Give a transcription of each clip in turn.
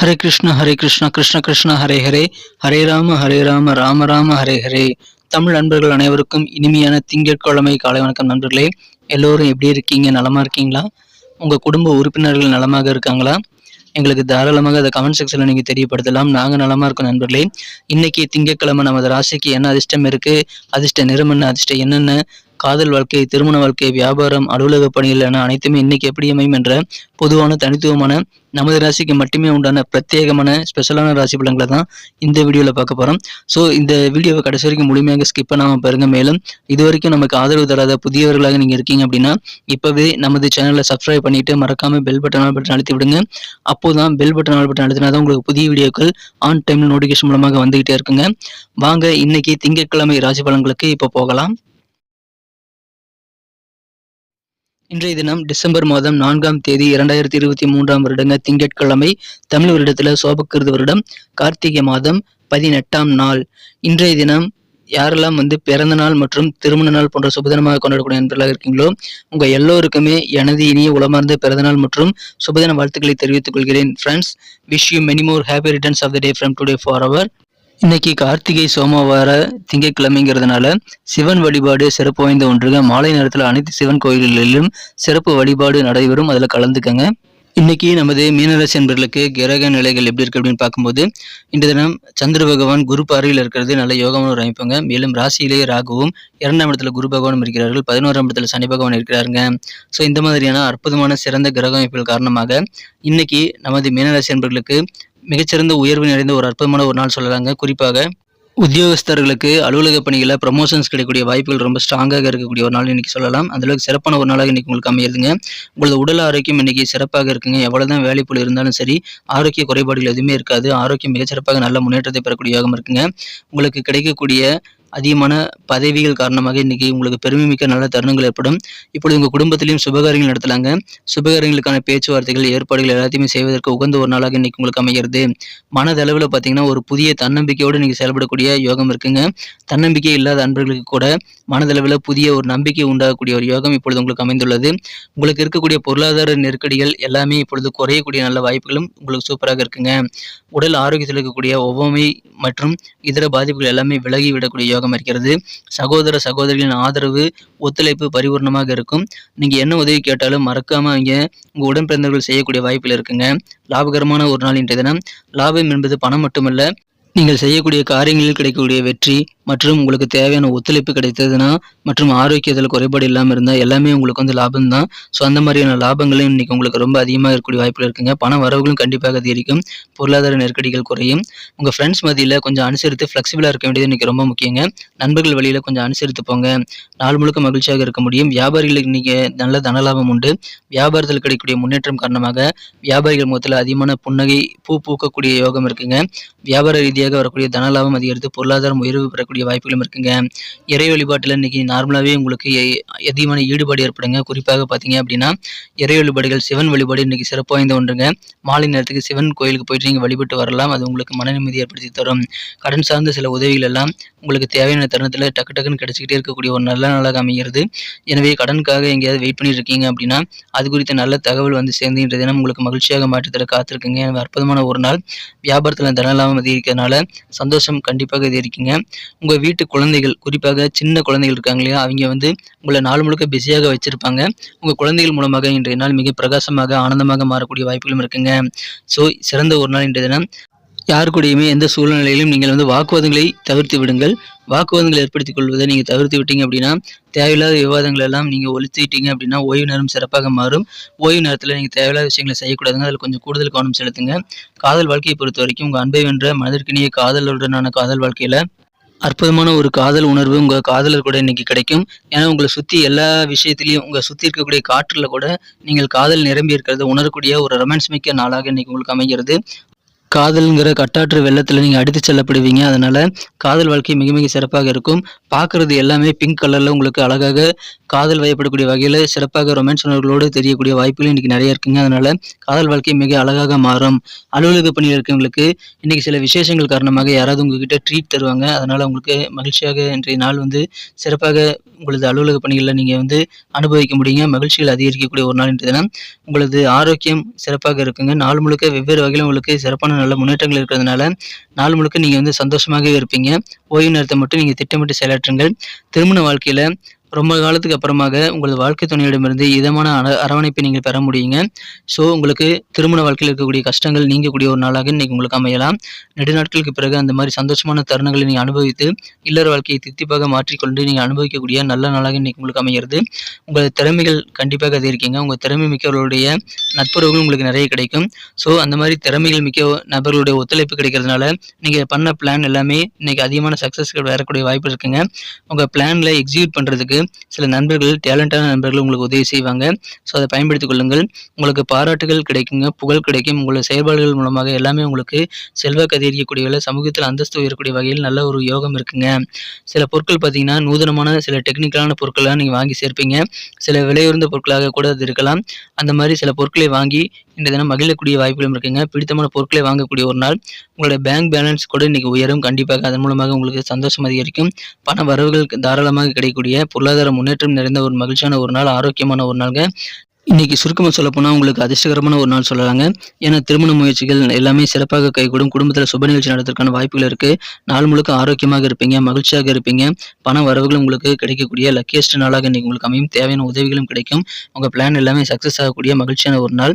ஹரே கிருஷ்ண ஹரே கிருஷ்ண கிருஷ்ண கிருஷ்ண ஹரே ஹரே. ஹரே ராம ஹரே ராம ராம ராம ஹரே ஹரே. தமிழ் நண்பர்கள் அனைவருக்கும் இனிமையான திங்கட்கிழமை காலை வணக்கம் நண்பர்களே. எல்லோரும் எப்படி இருக்கீங்க? நலமா இருக்கீங்களா? உங்க குடும்ப உறுப்பினர்கள் நலமாக இருக்காங்களா? எங்களுக்கு தாராளமாக அதை கமெண்ட் செக்ஷனில் நீங்கள் தெரியப்படுத்தலாம். நாங்கள் நலமா இருக்கோம் நண்பர்களே. இன்னைக்கு திங்கட்கிழமை நமது ராசிக்கு என்ன அதிர்ஷ்டம் இருக்கு? அதிர்ஷ்ட நிறம் என்ன? அதிர்ஷ்டம் என்னென்ன காதல் வாழ்க்கை திருமண வாழ்க்கை வியாபாரம் அலுவலக பணிகள் என அனைத்துமே இன்னைக்கு எப்படி அமையும் என்ற பொதுவான தனித்துவமான நமது ராசிக்கு மட்டுமே உண்டான பிரத்யேகமான ஸ்பெஷலான ராசி பலன்களை தான் இந்த வீடியோவில் பார்க்க போகிறோம் ஸோ இந்த வீடியோவை கடைசி வரைக்கும் முழுமையாக ஸ்கிப் பண்ணாமல் பாருங்க. மேலும் இது வரைக்கும் நமக்கு ஆதரவு தராத புதியவர்களாக நீங்கள் இருக்கீங்க அப்படின்னா இப்போவே நமது சேனலை சப்ஸ்கிரைப் பண்ணிட்டு மறக்காம பெல் பட்டன் ஆல் பட்டன் அழுத்தி விடுங்க. அப்போதான் பெல் பட்டன் ஆல் பட்டன் அழுத்தினா தான் உங்களுக்கு புதிய வீடியோக்கள் ஆன் டைமில் நோட்டிஃபிகேஷன் மூலமாக வந்துகிட்டே இருக்குங்க. வாங்க இன்னைக்கு திங்கட்கிழமை ராசி பலன்களுக்கு இப்போ போகலாம். இன்றைய தினம் டிசம்பர் மாதம் நான்காம் தேதி இரண்டாயிரத்தி இருபத்தி மூன்றாம் வருடங்க திங்கட்கிழமை தமிழ் வருடத்துல சோபக்கிருது வருடம் கார்த்திகை மாதம் பதினெட்டாம் நாள். இன்றைய தினம் யாரெல்லாம் வந்து பிறந்த நாள் மற்றும் திருமண நாள் போன்ற சுபதினமாக கொண்டாடக்கூடிய நண்பர்களாக இருக்கீங்களோ உங்க எல்லோருக்குமே எனது இனிய உளமார்ந்த பிறந்த நாள் மற்றும் சுபதின வாழ்த்துக்களை தெரிவித்துக் கொள்கிறேன். Friends wish you many more happy returns of the day from today for our இன்னைக்கு கார்த்திகை சோமவார திங்கட்கிழமைங்கிறதுனால சிவன் வழிபாடு சிறப்பு வாய்ந்த ஒன்றுங்க. மாலை நேரத்தில் அனைத்து சிவன் கோயில்களிலும் சிறப்பு வழிபாடு நடைபெறும். அதில் கலந்துக்கங்க. இன்னைக்கு நமது மீனராசி என்பர்களுக்கு கிரக நிலைகள் எப்படி இருக்கு அப்படின்னு பார்க்கும்போது இன்று தினம் சந்திர பகவான் குரு பார்வையில் இருக்கிறது. நல்ல யோகமான ஒரு அமைப்புங்க. மேலும் ராசியிலேயே ராகுவும் இரண்டாம் இடத்துல குரு பகவானும் இருக்கிறார்கள். பதினோராம் இடத்துல சனி பகவான் இருக்கிறாருங்க. ஸோ இந்த மாதிரியான அற்புதமான சிறந்த கிரக அமைப்புகள் காரணமாக இன்னைக்கு நமது மீனராசி என்பர்களுக்கு மிகச்சிறந்த உயர்வு நிறைந்த ஒரு அற்புதமான ஒரு நாள் சொல்லலாங்க. குறிப்பாக உத்தியோகஸ்தர்களுக்கு அலுவலக பணிகளில் ப்ரமோஷன்ஸ் கிடைக்கக்கூடிய வாய்ப்புகள் ரொம்ப ஸ்ட்ராங்காக இருக்கக்கூடிய ஒரு நாள் இன்றைக்கி சொல்லலாம். அந்தளவுக்கு சிறப்பான ஒரு நாளாக இன்றைக்கி உங்களுக்கு அமையுதுங்க உங்களது உடல் ஆரோக்கியம் இன்னைக்கு சிறப்பாக இருக்குங்க. எவ்வளவுதான் வேலைப்புல இருந்தாலும் சரி ஆரோக்கிய குறைபாடுகள் எதுவுமே இருக்காது. ஆரோக்கியம் மிகச்சிறப்பாக நல்ல முன்னேற்றத்தை பெறக்கூடிய யோகம் இருக்குங்க. உங்களுக்கு கிடைக்கக்கூடிய அதிகமான பதவிகள் காரணமாக இன்னைக்கு உங்களுக்கு பெருமைமிக்க நல்ல தருணங்கள் ஏற்படும். இப்பொழுது உங்கள் குடும்பத்திலையும் சுபகாரியங்கள் நடத்தலாங்க. சுபகாரியங்களுக்கான பேச்சுவார்த்தைகள் ஏற்பாடுகள் எல்லாத்தையுமே செய்வதற்கு உகந்த ஒரு நாளாக இன்னைக்கு உங்களுக்கு அமைகிறது. மனதளவில் பார்த்தீங்கன்னா ஒரு புதிய தன்னம்பிக்கையோடு நீங்கள் செயல்படக்கூடிய யோகம் இருக்குங்க. தன்னம்பிக்கை இல்லாத அன்பர்களுக்கு கூட மனதளவில் புதிய ஒரு நம்பிக்கை உண்டாகக்கூடிய ஒரு யோகம் இப்பொழுது உங்களுக்கு அமைந்துள்ளது. உங்களுக்கு இருக்கக்கூடிய பொருளாதார நெருக்கடிகள் எல்லாமே இப்பொழுது குறையக்கூடிய நல்ல வாய்ப்புகளும் உங்களுக்கு சூப்பராக இருக்குங்க. உடல் ஆரோக்கியத்தில் இருக்கக்கூடிய ஒவ்வாமை மற்றும் இதர பாதிப்புகள் எல்லாமே விலகி விடக்கூடிய யோகம் இருக்கிறது. சகோதர சகோதரிகளின் ஆதரவு ஒத்துழைப்பு பரிபூர்ணமாக இருக்கும். நீங்கள் என்ன உதவி கேட்டாலும் மறக்காமல் அவங்க உங்கள் உடன் பிறந்தவர்கள் செய்யக்கூடிய வாய்ப்பில் இருக்குங்க. லாபகரமான ஒரு நாள் இன்றைய தினம். லாபம் என்பது பணம் மட்டுமல்ல நீங்கள் செய்யக்கூடிய காரியங்களில் கிடைக்கக்கூடிய வெற்றி மற்றும் உங்களுக்கு தேவையான ஒத்துழைப்பு கிடைத்ததுன்னா மற்றும் ஆரோக்கியத்தில் குறைபாடு இல்லாமல் இருந்தால் எல்லாமே உங்களுக்கு வந்து லாபம் தான் ஸோ அந்த மாதிரியான லாபங்களும் இன்னைக்கு உங்களுக்கு ரொம்ப அதிகமாக இருக்கக்கூடிய வாய்ப்பில் இருக்குங்க. பண வரவுகளும் கண்டிப்பாக அதிகரிக்கும். பொருளாதார நெருக்கடிகள் குறையும். உங்கள் ஃப்ரெண்ட்ஸ் மதியில் கொஞ்சம் அனுசரித்து ஃப்ளெக்சிபிளாக இருக்க வேண்டியது இன்னைக்கு ரொம்ப முக்கியங்க. நண்பர்கள் வழியில் கொஞ்சம் அனுசரித்து போங்க. நாள் முழுக்க மகிழ்ச்சியாக இருக்க முடியும். வியாபாரிகளுக்கு இன்றைக்கி நல்ல தனலாபம் உண்டு. வியாபாரத்தில் கிடைக்கக்கூடிய முன்னேற்றம் காரணமாக வியாபாரிகள் முகத்தில் அதிகமான புன்னகை பூ பூக்கக்கூடிய யோகம் இருக்குங்க. வியாபார ரீதியாக வரக்கூடிய தனலாபம் அதிகரித்து பொருளாதாரம் உயர்வு பெறக்கூடிய வாய்ப்புகளும் இருக்குங்க. இறை வழிபாட்டில் இன்னைக்கு நார்மலாகவே உங்களுக்கு எ- அதிகமான ஈடுபாடு ஏற்படுங்க. குறிப்பாக பார்த்தீங்க அப்படின்னா இறை வழிபாடுகள் சிவன் வழிபாடு இன்றைக்கி சிறப்பு வாய்ந்த ஒன்றுங்க. மாலை நேரத்துக்கு சிவன் கோயிலுக்கு போயிட்டு நீங்கள் வழிபட்டு வரலாம். அது உங்களுக்கு மன நிம்மதி ஏற்படுத்தி தரும். கடன் சார்ந்த சில உதவிகள் எல்லாம் உங்களுக்கு தேவையான தருணத்தில் டக்கு டக்குன்னு கிடச்சிக்கிட்டே இருக்கக்கூடிய ஒரு நல்ல நாளாக அமைகிறது. எனவே கடனுக்காக எங்கேயாவது வெயிட் பண்ணிட்டு இருக்கீங்க அப்படின்னா அது குறித்த நல்ல தகவல் வந்து சேர்ந்து இன்றைய தினம் உங்களுக்கு மகிழ்ச்சியாக மாற்றத்தில் காத்திருக்குங்க. அற்புதமான ஒரு நாள். வியாபாரத்தில் தனலாபம் அதிகரிக்கிறதுனால சந்தோஷம் கண்டிப்பாக அதிகரிக்குங்க. உங்கள் வீட்டு குழந்தைகள் குறிப்பாக சின்ன குழந்தைகள் இருக்காங்க இல்லையா அவங்க வந்து உங்களை நாள் முழுக்க பிஸியாக வச்சுருப்பாங்க. உங்கள் குழந்தைகள் மூலமாக இன்றைய நாள் மிக பிரகாசமாக ஆனந்தமாக மாறக்கூடிய வாய்ப்புகளும் இருக்குங்க. ஸோ சிறந்த ஒரு நாள் இன்றைய தினம். யார் கூடயுமே எந்த சூழ்நிலையிலும் நீங்கள் வந்து வாக்குவாதங்களை தவிர்த்து விடுங்கள். வாக்குவாதங்களை ஏற்படுத்திக் கொள்வதை நீங்கள் தவிர்த்து விட்டீங்க அப்படின்னா தேவையில்லாத விவாதங்கள் எல்லாம் நீங்கள் ஒழித்துக்கிட்டீங்க அப்படின்னா ஓய்வு நேரம் சிறப்பாக மாறும். ஓய்வு நேரத்தில் நீங்கள் தேவையில்லாத விஷயங்களை செய்யக்கூடாதுங்க. அதில் கொஞ்சம் கூடுதல் கவனம் செலுத்துங்க. காதல் வாழ்க்கையை பொறுத்த வரைக்கும் உங்கள் அன்பை வென்ற மனதிற்கினிய காதலுடனான காதல் வாழ்க்கையில் அற்புதமான ஒரு காதல் உணர்வு உங்கள் காதலர் கூட இன்னைக்கு கிடைக்கும். ஏன்னா உங்களை சுற்றி எல்லா விஷயத்திலையும் உங்களை சுற்றி இருக்கக்கூடிய காற்றில் கூட நீங்கள் காதல் நிரம்பி இருக்கிறத உணரக்கூடிய ஒரு ரொமான்ஸ் மிக்க நாளாக இன்னைக்கு உங்களுக்கு அமைகிறது. காதல்ங்கிற கட்டாற்று வெள்ளத்தில் நீங்கள் அடித்து செல்லப்படுவீங்க. அதனால் காதல் வாழ்க்கை மிக மிக சிறப்பாக இருக்கும். பார்க்குறது எல்லாமே பிங்க் கலரில் உங்களுக்கு அழகாக காதல் வயப்படக்கூடிய வகையில் சிறப்பாக ரொமான்ஸ் உணர்வுகளோடு தெரியக்கூடிய வாய்ப்புகள் இன்றைக்கி நிறைய இருக்குங்க. அதனால் காதல் வாழ்க்கை மிக அழகாக மாறும். அலுவலக பணியில் இருக்கவங்களுக்கு இன்றைக்கி சில விசேஷங்கள் காரணமாக யாராவது உங்ககிட்ட ட்ரீட் தருவாங்க. அதனால் உங்களுக்கு மகிழ்ச்சியாக இன்றைய நாள் வந்து சிறப்பாக உங்களது அலுவலக பணிகளில் நீங்கள் வந்து அனுபவிக்க முடியுங்க. மகிழ்ச்சிகள் அதிகரிக்கக்கூடிய ஒரு நாள் இன்றைய தினம். உங்களது ஆரோக்கியம் சிறப்பாக இருக்குங்க. நாள் முழுக்க வெவ்வேறு வகையில் உங்களுக்கு சிறப்பான நல்ல முன்னேற்றங்கள் இருக்கிறதுனால நாள் முழுக்க நீங்கள் வந்து சந்தோஷமாகவே இருப்பீங்க. ஓய்வு நேரத்தை மட்டும் நீங்கள் திட்டமிட்டு செயலாற்றுங்கள். திருமண வாழ்க்கையில் ரொம்ப காலத்துக்கு அப்புறமாக உங்களது வாழ்க்கை துணையிடமிருந்து இதமான அரவணைப்பை நீங்கள் பெற முடியுங்க. ஸோ உங்களுக்கு திருமண வாழ்க்கையில் இருக்கக்கூடிய கஷ்டங்கள் நீங்கக்கூடிய ஒரு நாளாக இன்றைக்கி உங்களுக்கு அமையலாம். நெடுநாட்களுக்கு பிறகு அந்த மாதிரி சந்தோஷமான தருணங்களை நீங்கள் அனுபவித்து இல்லற வாழ்க்கையை தித்திப்பாக மாற்றிக்கொண்டு நீங்கள் அனுபவிக்கக்கூடிய நல்ல நாளாக இன்றைக்கி உங்களுக்கு அமைகிறது உங்களது திறமைகள் கண்டிப்பாக அதிகரிக்கீங்க. உங்கள் திறமை மிக்கவர்களுடைய நட்புறவுகள் உங்களுக்கு நிறைய கிடைக்கும். ஸோ அந்த மாதிரி திறமைகள் மிக்க நபர்களுடைய ஒத்துழைப்பு கிடைக்கிறதுனால நீங்கள் பண்ண பிளான் எல்லாமே இன்றைக்கி அதிகமான சக்ஸஸ்கள் வரக்கூடிய வாய்ப்பு இருக்குங்க. உங்கள் பிளானில் எக்ஸிக்யூட் பண்ணுறதுக்கு சில நண்பர்கள் டேலண்டான நண்பர்கள் உங்களுக்கு உதவி செய்வாங்க. ஸோ அதை பயன்படுத்திக் கொள்ளுங்கள். உங்களுக்கு பாராட்டுகள் கிடைக்குங்க புகழ் கிடைக்கும். உங்களோட செயல்பாடுகள் மூலமாக எல்லாமே உங்களுக்கு செல்வாக்கு அதிகரிக்கக்கூடிய வகையில் சமூகத்தில் அந்தஸ்து உயரக்கூடிய வகையில் நல்ல ஒரு யோகம் இருக்குங்க. சில பொருட்கள் பார்த்தீங்கன்னா நூதனமான சில டெக்னிக்கலான பொருட்களாக நீங்கள் வாங்கி சேர்ப்பீங்க. சில விலையுறந்த பொருட்களாக கூட அது இருக்கலாம். அந்த மாதிரி சில பொருட்களை வாங்கி இந்த தினம் மகிழக்கூடிய வாய்ப்புகளும் இருக்குங்க. பிடித்தமான பொருட்களை வாங்கக்கூடிய ஒரு நாள். உங்களுடைய பேங்க் பேலன்ஸ் கூட இன்றைக்கி உயரும். கண்டிப்பாக அதன் மூலமாக உங்களுக்கு சந்தோஷம் அதிகரிக்கும். பண வரவுகள் தாராளமாக கிடைக்கக்கூடிய பொருளாதார முன்னேற்றம் நிறைந்த ஒரு மகிழ்ச்சியான ஒரு நாள் ஆரோக்கியமான ஒரு நாளுங்க. இன்னைக்கு சுருக்கமாக சொல்ல போனால் உங்களுக்கு அதிர்ஷ்டகரமான ஒரு நாள் சொல்லலாங்க. ஏன்னா திருமண முயற்சிகள் எல்லாமே சிறப்பாக கைகூடும். குடும்பத்தில் சுப நிகழ்ச்சி நடத்துறதுக்கான வாய்ப்புகள் இருக்குது நாள் முழுக்க ஆரோக்கியமாக இருப்பீங்க மகிழ்ச்சியாக இருப்பீங்க. பண வரவுகளும் உங்களுக்கு கிடைக்கக்கூடிய லக்கியஸ்ட் நாளாக இன்னைக்கு உங்களுக்கு அமையும். தேவையான உதவிகளும் கிடைக்கும். உங்கள் பிளான் எல்லாமே சக்ஸஸ் ஆகக்கூடிய மகிழ்ச்சியான ஒரு நாள்.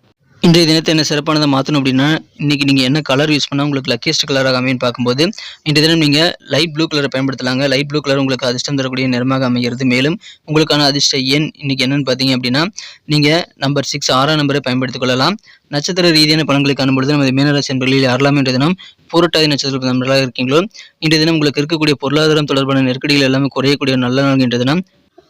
இன்றைய தினத்தை என்ன சிறப்பானதை மாற்றணும் அப்படின்னா இன்றைக்கி நீங்கள் என்ன கலர் யூஸ் பண்ணால் உங்களுக்கு லக்கியஸ்ட் கலராக அமைன்னு பார்க்கும்போது இன்றைய தினம் நீங்கள் லைட் ப்ளூ கலரை பயன்படுத்தலாங்க. லைட் ப்ளூ கலர் உங்களுக்கு அதிர்ஷ்டம் தரக்கூடிய நிறமாக அமைகிறது. மேலும் உங்களுக்கான அதிர்ஷ்ட எண் இன்றைக்கி என்னென்னு பார்த்தீங்க அப்படின்னா நீங்கள் நம்பர் சிக்ஸ் ஆறாம் நம்பரை பயன்படுத்திக் கொள்ளலாம். நட்சத்திர ரீதியான பலன்களை காணும்பொழுது நமது மீனராசி என்பர்களில் யாரெல்லாம் இன்றைய தினம் பூரட்டாதி நட்சத்திர நண்பர்களாக இருக்கீங்களோ இன்றைய தினம் உங்களுக்கு இருக்கக்கூடிய பொருளாதாரம் தொடர்பான நெருக்கடிகள் எல்லாமே குறையக்கூடிய நல்ல நாள் இன்றைய தினம்.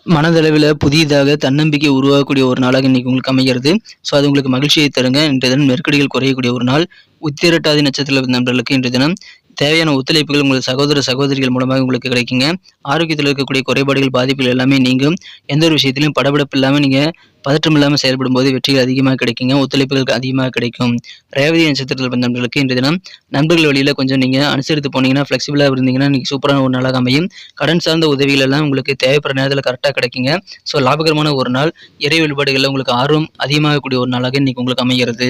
மனதளவில் புதிதாக தன்னம்பிக்கை உருவாகக்கூடிய ஒரு நாளாக இன்னைக்கு உங்களுக்கு அமைகிறது. ஸோ அது உங்களுக்கு மகிழ்ச்சியை தருங்க. இன்றைய தினம் நெருக்கடிகள் குறையக்கூடிய ஒரு நாள். உத்திரட்டாதி நட்சத்திர நண்பர்களுக்கு இன்றைய தினம் தேவையான ஒத்துழைப்புகள் உங்கள் சகோதர சகோதரிகள் மூலமாக உங்களுக்கு கிடைக்குங்க. ஆரோக்கியத்தில் இருக்கக்கூடிய குறைபாடுகள் பாதிப்புகள் எல்லாமே நீங்கும். எந்த ஒரு விஷயத்திலையும் படபடப்பு இல்லாமல் நீங்கள் பதற்றம் இல்லாமல் செயல்படும் போது வெற்றிகள் அதிகமாக கிடைக்குங்க. ஒத்துழைப்புகள் அதிகமாக கிடைக்கும். ரேவதி நட்சத்திரத்தில் நண்பர்களுக்கு இன்றைய தினம் நண்பர்கள் வழியில் கொஞ்சம் நீங்கள் அனுசரித்து போனீங்கன்னா ஃப்ளெக்சிபிளாக இருந்தீங்கன்னா நீங்கள் சூப்பரான ஒரு நாளாக அமையும். கடன் சார்ந்த உதவிகள் எல்லாம் உங்களுக்கு தேவைப்படுற நேரத்தில் கரெக்டாக கிடைக்குங்க. ஸோ லாபகரமான ஒரு நாள். இறை வழிபாடுகளில் உங்களுக்கு ஆர்வம் அதிகமாகக்கூடிய ஒரு நாளாக இன்றைக்கி உங்களுக்கு அமைகிறது.